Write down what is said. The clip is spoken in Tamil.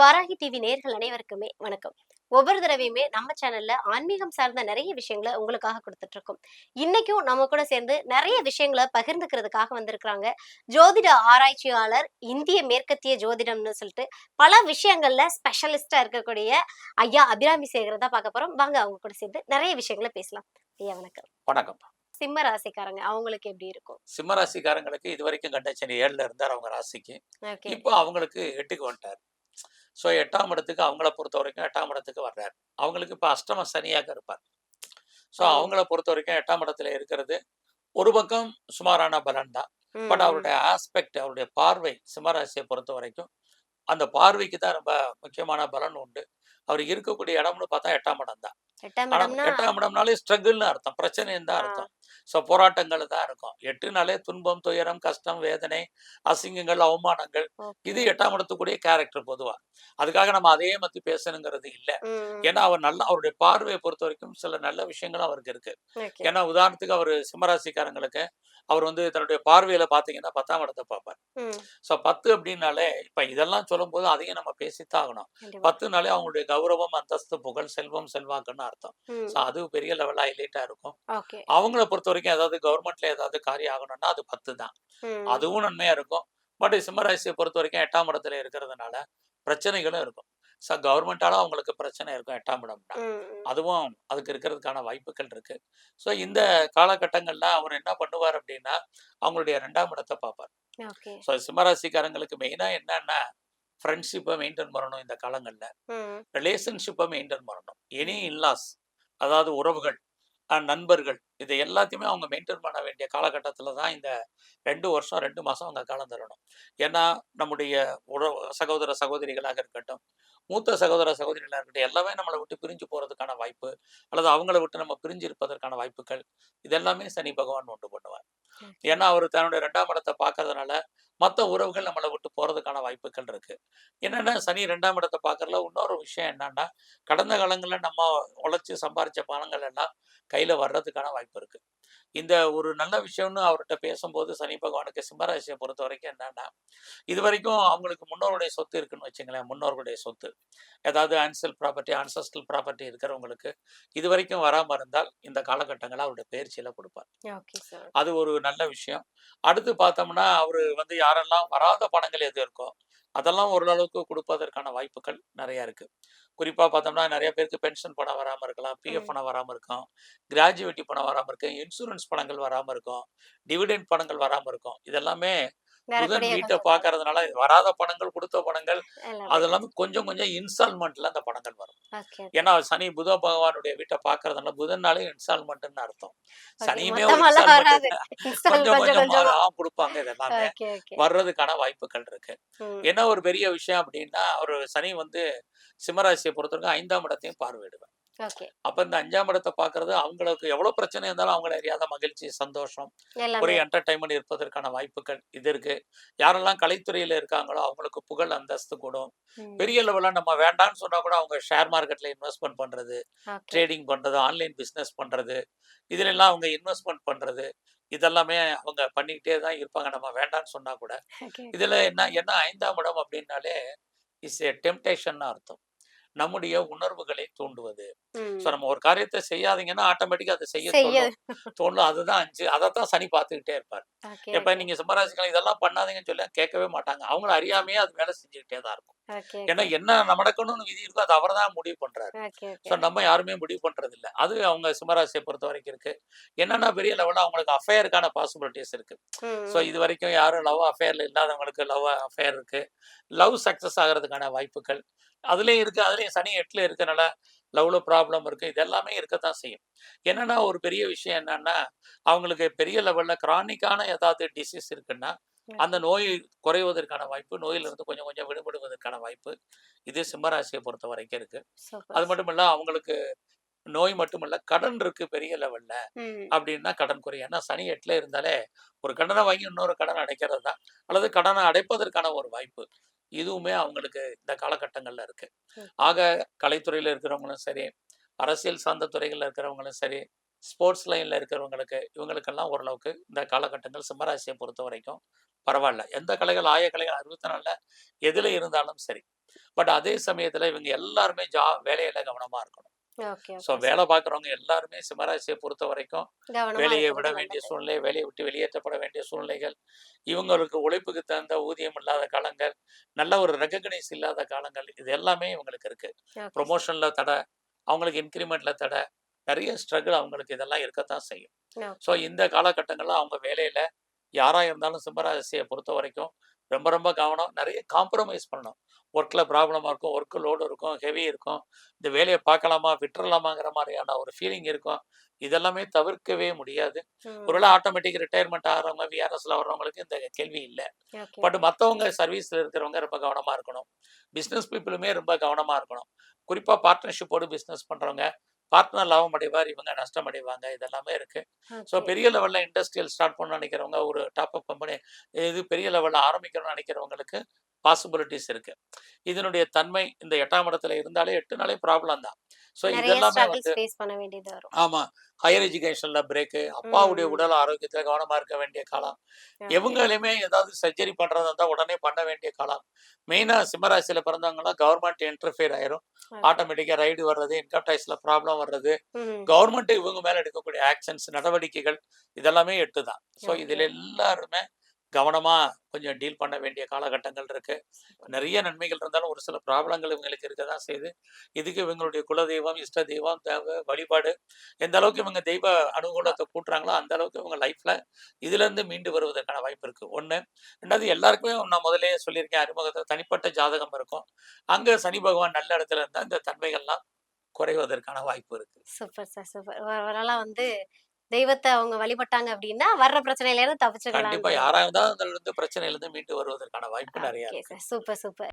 வாராகி டிவி நேர்கள் அனைவருக்குமே வணக்கம். ஒவ்வொரு தடவையுமே நம்ம சேனல்ல ஆன்மீகம் சார்ந்த நிறைய விஷயங்களை உங்களுக்காக கொடுத்துட்டு இருக்கோம் இன்னைக்கும் நம்ம கூட சேர்ந்து நிறைய விஷயங்களை பகிர்ந்துக்கிறதுக்காக வந்திருக்கிறாங்க. ஜோதிட ஆராய்ச்சியாளர் இந்திய மேற்கத்திய ஜோதிடம்னு சொல்லிட்டு பல விஷயங்கள்ல ஸ்பெஷலிஸ்டா இருக்கக்கூடிய ஐயா அபிராமி சேகர் தான் பார்க்க போறோம். வாங்க அவங்க கூட சேர்ந்து நிறைய விஷயங்களை பேசலாம். ஐயா வணக்கம். வணக்கம். சிம்ம ராசிக்காரங்க அவங்களுக்கு எப்படி இருக்கும்? சிம்ம ராசிக்காரங்களுக்கு இது வரைக்கும் கண்டச்சனி ஏழுல இருந்தார் அவங்க ராசிக்கு. இப்போ அவங்களுக்கு எட்டுக்கு வந்துட்டார். ஸோ எட்டாம் இடத்துக்கு அவங்கள பொறுத்த வரைக்கும் எட்டாம் இடத்துக்கு வர்றார். அவங்களுக்கு இப்போ அஷ்டம சனியாக இருப்பார். ஸோ. அவங்கள பொறுத்த வரைக்கும் எட்டாம் இடத்துல இருக்கிறது ஒரு பக்கம் சுமாரான பலன் தான். பட் அவருடைய ஆஸ்பெக்ட் அவருடைய பார்வை சிம்மராசியை பொறுத்த வரைக்கும் அந்த பார்வைக்கு தான் ரொம்ப முக்கியமான பலன் உண்டு. அவர் இருக்கக்கூடிய இடம்னு பார்த்தா எட்டாம் இடம் தான். எட்டாம் இடம்னாலே ஸ்ட்ரகிள்னு அர்த்தம் பிரச்சனைன்னு தான். அர்த்தம். ஸோ போராட்டங்கள் தான் இருக்கும். எட்டுனாலே துன்பம் துயரம் கஷ்டம் வேதனை அசிங்கங்கள் அவமானங்கள். இது எட்டாம் இடத்துக்குரிய கேரக்டர் பொதுவா. அதுக்காக நம்ம அதையே பத்தி பேசணுங்கிறது இல்ல. ஏன்னா அவர் நல்ல அவருடைய பார்வையை பொறுத்த வரைக்கும் சில நல்ல விஷயங்களும் அவருக்கு இருக்கு. ஏன்னா உதாரணத்துக்கு அவர் சிம்மராசிக்காரங்களுக்கு அவர் வந்து தன்னுடைய பார்வையில பாத்தீங்கன்னா பத்தாம் இடத்தை பார்ப்பார். ஸோ பத்து அப்படின்னாலே இப்ப இதெல்லாம் சொல்லும்போது அதையும் நம்ம பேசித்தான் ஆகணும். பத்துனாலே அவங்களுடைய கௌரவம் அந்தஸ்து புகழ் செல்வம் செல்வாக்குன்னு அர்த்தம். ஸோ அது பெரிய லெவலா ஹைலைட்டா இருக்கும். அவங்கள பொறுத்த வரைக்கும் ஏதாவது கவர்மெண்ட்ல ஏதாவது காரியம் ஆகணும்னா அது பத்து தான். அதுவும் நன்மையா இருக்கும். பட் சிம்மராசியை பொறுத்த வரைக்கும் எட்டாம் இடத்துல இருக்கிறதுனால பிரச்சனைகளும் இருக்கும். ஸோ கவர்மெண்டால அவங்களுக்கு பிரச்சனை இருக்கும் எட்டாம் இடம்னா. அதுவும் அதுக்கு இருக்கிறதுக்கான வாய்ப்புகள் இருக்கு. ஸோ இந்த காலகட்டங்கள்ல அவர் என்ன பண்ணுவார் அப்படின்னா அவங்களுடைய ரெண்டாம் இடத்தை பார்ப்பார். ஸோ சிம்மராசிக்காரங்களுக்கு மெயினா என்னன்னா ஃப்ரெண்ட்ஷிப்பை மெயின்டைன் பண்ணணும் இந்த காலங்கள்ல. ரிலேஷன்ஷிப்பை மெயின்டைன் பண்ணணும். எனி இன்லாஸ் அதாவது உறவுகள். நண்பர்கள் இது எல்லாத்தையுமே அவங்க மெயின்டைன் பண்ண வேண்டிய காலகட்டத்தில் தான் இந்த ரெண்டு வருஷம் ரெண்டு மாதம் அவங்க காலம் தரணும் ஏன்னா நம்முடைய உறவு சகோதர சகோதரிகளாக இருக்கட்டும் மூத்த சகோதர சகோதரிகளாக இருக்கட்டும் எல்லாமே நம்மளை விட்டு பிரிஞ்சு போகிறதுக்கான வாய்ப்பு அல்லது அவங்கள விட்டு நம்ம பிரிஞ்சு இருப்பதற்கான வாய்ப்புகள் இதெல்லாமே சனி பகவான் உண்டு பண்ணுவார். ஏன்னா அவர் தன்னுடைய ரெண்டாம் இடத்தை பார்க்கறதுனால மற்ற உறவுகள் நம்மளை விட்டு போறதுக்கான வாய்ப்புகள் இருக்கு. என்னன்னா சனி ரெண்டாம் இடத்தை பார்க்கறதுல இன்னொரு விஷயம் என்னன்னா கடந்த காலங்களில் நம்ம உழைச்சி சம்பாரித்த பணங்கள் எல்லாம் கையில வர்றதுக்கான வாய்ப்பு இருக்கு. இந்த ஒரு நல்ல விஷயம்னு அவர்கிட்ட பேசும்போது சனி பகவானுக்கு சிம்மராசியை பொறுத்த வரைக்கும் என்னன்னா இது வரைக்கும் அவங்களுக்கு முன்னோருடைய சொத்து இருக்குன்னு வச்சுங்களேன் முன்னோர்களுடைய சொத்து. ஏதாவது ஆன்சல் ப்ராப்பர்ட்டி ஆன்சஸ்டல் ப்ராப்பர்ட்டி இருக்கிறவங்களுக்கு இது வரைக்கும் வராம இருந்தால் இந்த காலகட்டங்களில் அவருடைய பயிற்சியில கொடுப்பார். அது ஒரு நல்ல விஷயம். அடுத்து பார்த்தோம்னா அவர் வந்து யாரெல்லாம் வராத பணங்கள் எது இருக்கோ அதெல்லாம் ஓரளவுக்கு கொடுப்பதற்கான வாய்ப்புகள் நிறைய இருக்கு குறிப்பா பார்த்தோம்னா நிறைய பேருக்கு பென்ஷன் பணம் வராம இருக்கலாம் பிஎஃப். பணம் வராம இருக்கும் கிராஜுவேட்டி பணம் வராம இருக்கும் இன்சூரன்ஸ் பணங்கள் வராம இருக்கும் டிவிடெண்ட் பணங்கள் வராம இருக்கும் இதெல்லாமே புதன் வீட்டை கொஞ்சம் பார்க்கறதுனால வராத பணங்கள் கொடுத்த பணங்கள். அது எல்லாமே கொஞ்சம் கொஞ்சம் இன்ஸ்டால்மெண்ட்ல அந்த பணங்கள் வரும் ஏன்னா சனி புத பகவானுடைய வீட்டை பார்க்கறதுனால புதன்னாலே இன்ஸ்டால்மெண்ட்னு அர்த்தம். சனியுமே கொஞ்சம் கொஞ்சம் கொடுப்பாங்க இதெல்லாமே. வர்றதுக்கான வாய்ப்புகள் இருக்கு. என்ன ஒரு பெரிய விஷயம் அப்படின்னா ஒரு சனி வந்து சிம்மராசியை பொறுத்தவரைக்கும் ஐந்தாம் இடத்தையும் பார்வையிடுவேன். அப்ப இந்த அஞ்சாம் இடத்தை பார்க்கறது அவங்களுக்கு எவ்வளவு பிரச்சனை இருந்தாலும் அவங்கள அறியாத மகிழ்ச்சி சந்தோஷம் ஒரு. என்டர்டைன்மெண்ட் இருப்பதற்கான வாய்ப்புகள் இது இருக்கு. யாரெல்லாம் கலைத்துறையில இருக்காங்களோ அவங்களுக்கு புகழ் அந்தஸ்து கூடும். பெரிய லெவல்ல நம்ம வேண்டாம்னு சொன்னா கூட அவங்க ஷேர் மார்க்கெட்ல இன்வெஸ்ட்மெண்ட் பண்றது. ட்ரேடிங் பண்றது ஆன்லைன் பிசினஸ் பண்றது இதுல எல்லாம் அவங்க இன்வெஸ்ட்மெண்ட் பண்றது இதெல்லாமே அவங்க பண்ணிக்கிட்டே தான் இருப்பாங்க. நம்ம வேண்டாம்னு சொன்னா கூட. இதுல என்ன என்ன ஐந்தாம் இடம் அப்படின்னாலே இஸ் ஏ டெம்டேஷன் அர்த்தம். நம்முடைய உணர்வுகளை தூண்டுவது. ஸோ நம்ம ஒரு காரியத்தை செய்யாதீங்கன்னா ஆட்டோமேட்டிக்கா அதை செய்ய தோணும். தோணும். அதுதான் அஞ்சு அதைத்தான் சனி பார்த்துக்கிட்டே இருப்பார். எப்ப. நீங்க சிம்மராசிகள் இதெல்லாம் பண்ணாதீங்கன்னு சொல்லி கேட்கவே மாட்டாங்க. அவங்கள அறியாமையே அது வேலை செஞ்சுக்கிட்டே தான் இருக்கும். ஏன்னா என்ன நடக்கணும்னு விதி இருக்கோ அது அவர் தான் முடிவு பண்றாரு. ஸோ. நம்ம யாருமே முடிவு பண்றது இல்ல அது அவங்க சிம்மராசியை பொறுத்த வரைக்கும் இருக்கு. என்னன்னா பெரிய லெவலில் அவங்களுக்கு அஃபேருக்கான பாசிபிலிட்டிஸ் இருக்கு. ஸோ இது வரைக்கும் யாரும் லவ் அஃபேர்ல இல்லாதவங்களுக்கு லவ் அஃபேர் இருக்கு. லவ் சக்சஸ் ஆகிறதுக்கான வாய்ப்புகள். அதுலயும் இருக்கு. அதுலயும் சனி எட்டுல இருக்கனால லவ்ல ப்ராப்ளம் இருக்கு. இது எல்லாமே இருக்கத்தான் செய்யும். என்னன்னா ஒரு பெரிய விஷயம் என்னன்னா அவங்களுக்கு பெரிய லெவல்ல கிரானிக்கான ஏதாவது டிசீஸ் இருக்குன்னா அந்த நோய் குறைவதற்கான வாய்ப்பு நோயிலிருந்து கொஞ்சம் கொஞ்சம் விடுபடுவதற்கான வாய்ப்பு இது சிம்மராசியை பொறுத்த வரைக்கும் இருக்கு. அது மட்டும் இல்ல அவங்களுக்கு நோய் மட்டுமல்ல கடன் இருக்கு பெரிய லெவல்ல அப்படின்னா கடன் குறையும் ஏன்னா சனி எட்டுல இருந்தாலே ஒரு கடனை வாங்கி இன்னொரு கடன் அடைக்கிறது தான் அல்லது கடனை அடைப்பதற்கான ஒரு வாய்ப்பு. இதுவுமே அவங்களுக்கு இந்த காலகட்டங்கள்ல இருக்கு. ஆக கலைத்துறையில இருக்கிறவங்களும் சரி அரசியல் சார்ந்த துறைகள்ல இருக்கிறவங்களும் சரி ஸ்போர்ட்ஸ் லைன்ல இருக்கிறவங்களுக்கு இவங்களுக்கெல்லாம் ஓரளவுக்கு இந்த காலகட்டங்கள் சிம்மராசியை பொறுத்த வரைக்கும் பரவாயில்ல. எந்த கலைகள் ஆய கலைகள் அறுபத்தி நாலுல எதுல இருந்தாலும் சரி. பட் அதே சமயத்துல இவங்க எல்லாருமே ஜா வேலையில கவனமா இருக்கணும். ஸோ வேலை பார்க்குறவங்க எல்லாருமே சிம்மராசியை பொறுத்த வரைக்கும் வேலையை விட வேண்டிய. சூழ்நிலை வேலையை விட்டு வெளியேற்றப்பட வேண்டிய சூழ்நிலைகள் இவங்களுக்கு உழைப்புக்கு தகுந்த ஊதியம் இல்லாத காலங்கள் நல்ல ஒரு ரெகக்னைஸ் இல்லாத காலங்கள் இது எல்லாமே இவங்களுக்கு இருக்கு. ப்ரொமோஷன்ல தடை அவங்களுக்கு இன்க்ரிமெண்ட்ல தடை நிறைய ஸ்ட்ரகிள் அவங்களுக்கு இதெல்லாம் இருக்கத்தான் செய்யும். ஸோ இந்த காலகட்டங்கள்ல அவங்க வேலையில யாரா இருந்தாலும் சிம்மராசியை பொறுத்த வரைக்கும் ரொம்ப ரொம்ப கவனம். நிறைய காம்ப்ரமைஸ் பண்ணணும். ஒர்க்ல ப்ராப்ளமா இருக்கும் ஒர்க்கு லோடு இருக்கும் ஹெவி இருக்கும். இந்த வேலையை பார்க்கலாமா விட்டுறலாமாங்கிற மாதிரியான ஒரு ஃபீலிங் இருக்கும். இதெல்லாமே தவிர்க்கவே முடியாது. ஒருவேளை ஆட்டோமேட்டிக் ரிட்டையர்மெண்ட் ஆகிறவங்க விஆர்எஸ்ல வர்றவங்களுக்கு இந்த கேள்வி இல்லை. பட் மற்றவங்க சர்வீஸ்ல இருக்கிறவங்க ரொம்ப கவனமா இருக்கணும். பிஸ்னஸ் பீப்புளுமே ரொம்ப கவனமா இருக்கணும். குறிப்பா பார்ட்னர்ஷிப்போடு பிஸ்னஸ் பண்றவங்க பார்ட்னர் லாபம் அடைவார் இவங்க நஷ்டம் அடைவாங்க இதெல்லாமே இருக்கு. ஸோ. பெரிய லெவல்ல இண்டஸ்ட்ரியல் ஸ்டார்ட் பண்ண நினைக்கிறவங்க ஒரு டாப் அப் கம்பெனி இது பெரிய லெவல்ல ஆரம்பிக்கணும்னு நினைக்கிறவங்களுக்கு பாசிபிலிட்டிஸ் இருக்கு. இதனுடைய தன்மை இந்த எட்டாம் இடத்துல இருந்தாலே எட்டு நாளே ப்ராப்ளம் தான். ஸோ இதெல்லாமே வந்து ஆமா. ஹையர் எஜுகேஷன்ல பிரேக்கு அப்பாவுடைய. உடல் ஆரோக்கியத்துல கவனமா இருக்க வேண்டிய காலம். எவங்களுமே ஏதாவது சர்ஜரி பண்றதா இருந்தா உடனே பண்ண வேண்டிய காலம் மெயினா சிம்மராசியில பிறந்தவங்கலாம் கவர்மெண்ட் இன்டர்ஃபியர் ஆயிரும். ஆட்டோமேட்டிக்கா ரைடு வர்றது இன்கம் டேக்ஸ்ல ப்ராப்ளம் வர்றது கவர்மெண்ட் இவங்க மேல எடுக்கக்கூடிய ஆக்ஷன்ஸ் நடவடிக்கைகள் இதெல்லாமே எட்டு தான் ஸோ Okay. இதுல எல்லாருமே கவனமாக கொஞ்சம் டீல் பண்ண வேண்டிய காலகட்டங்கள் இருக்குது நிறைய நன்மைகள் இருந்தாலும் ஒரு சில ப்ராப்ளங்கள் இவங்களுக்கு இருக்க தான் செய்யுது. இதுக்கு இவங்களுடைய குலதெய்வம் இஷ்ட தெய்வம் தேவை வழிபாடு எந்த அளவுக்கு இவங்க தெய்வ அனுகூலத்தை கூட்டுறாங்களோ அந்த அளவுக்கு இவங்க லைஃப்பில் இதுலேருந்து மீண்டு வருவதற்கான வாய்ப்பு இருக்குது ஒன்று ரெண்டாவது எல்லாருக்குமே நான் முதலே சொல்லியிருக்கேன் அறிமுகத்தில் தனிப்பட்ட ஜாதகம் இருக்கும். அங்கே சனி பகவான் நல்ல இடத்துல இருந்தால் இந்த தன்மைகள்லாம் குறைவதற்கான வாய்ப்பு இருக்கு. சூப்பர் சார் சூப்பர் வரலாம் வந்து தெய்வத்தை அவங்க வழிபட்டாங்க அப்படின்னா வர்ற பிரச்சனையில இருந்து கண்டிப்பா. தப்பிச்சுக்கலாம் யாரா இருந்தாலும் அதுல இருந்து பிரச்சனையில இருந்து மீண்டு வருவதற்கான வாய்ப்பு நிறைய இருக்கு. Super super